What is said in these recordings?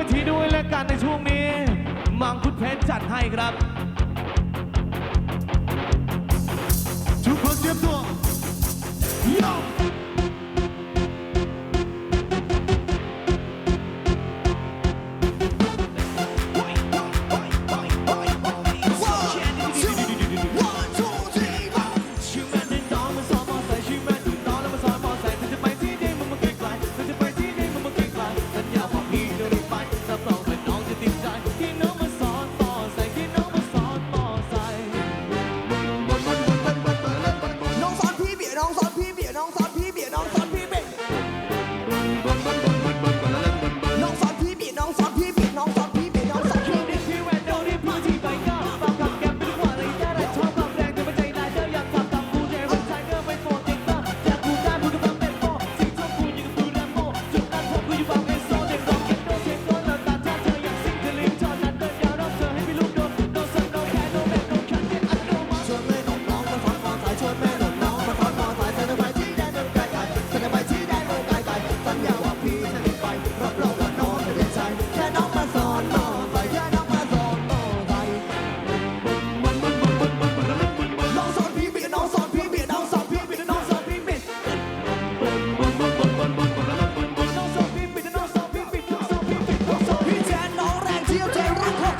เวทีด้วยและการในช่วงนี้ มังคุดเพชรจัดให้ครับ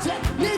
Yeah.